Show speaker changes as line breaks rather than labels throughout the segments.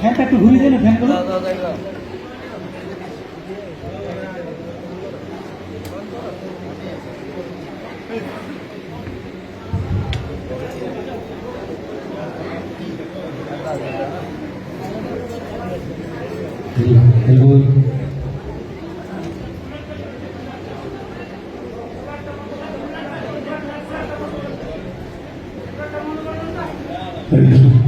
ফ্যানটা একটু ঘুরিয়ে দেন ফ্যানগুলো
Hare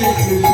Thank you.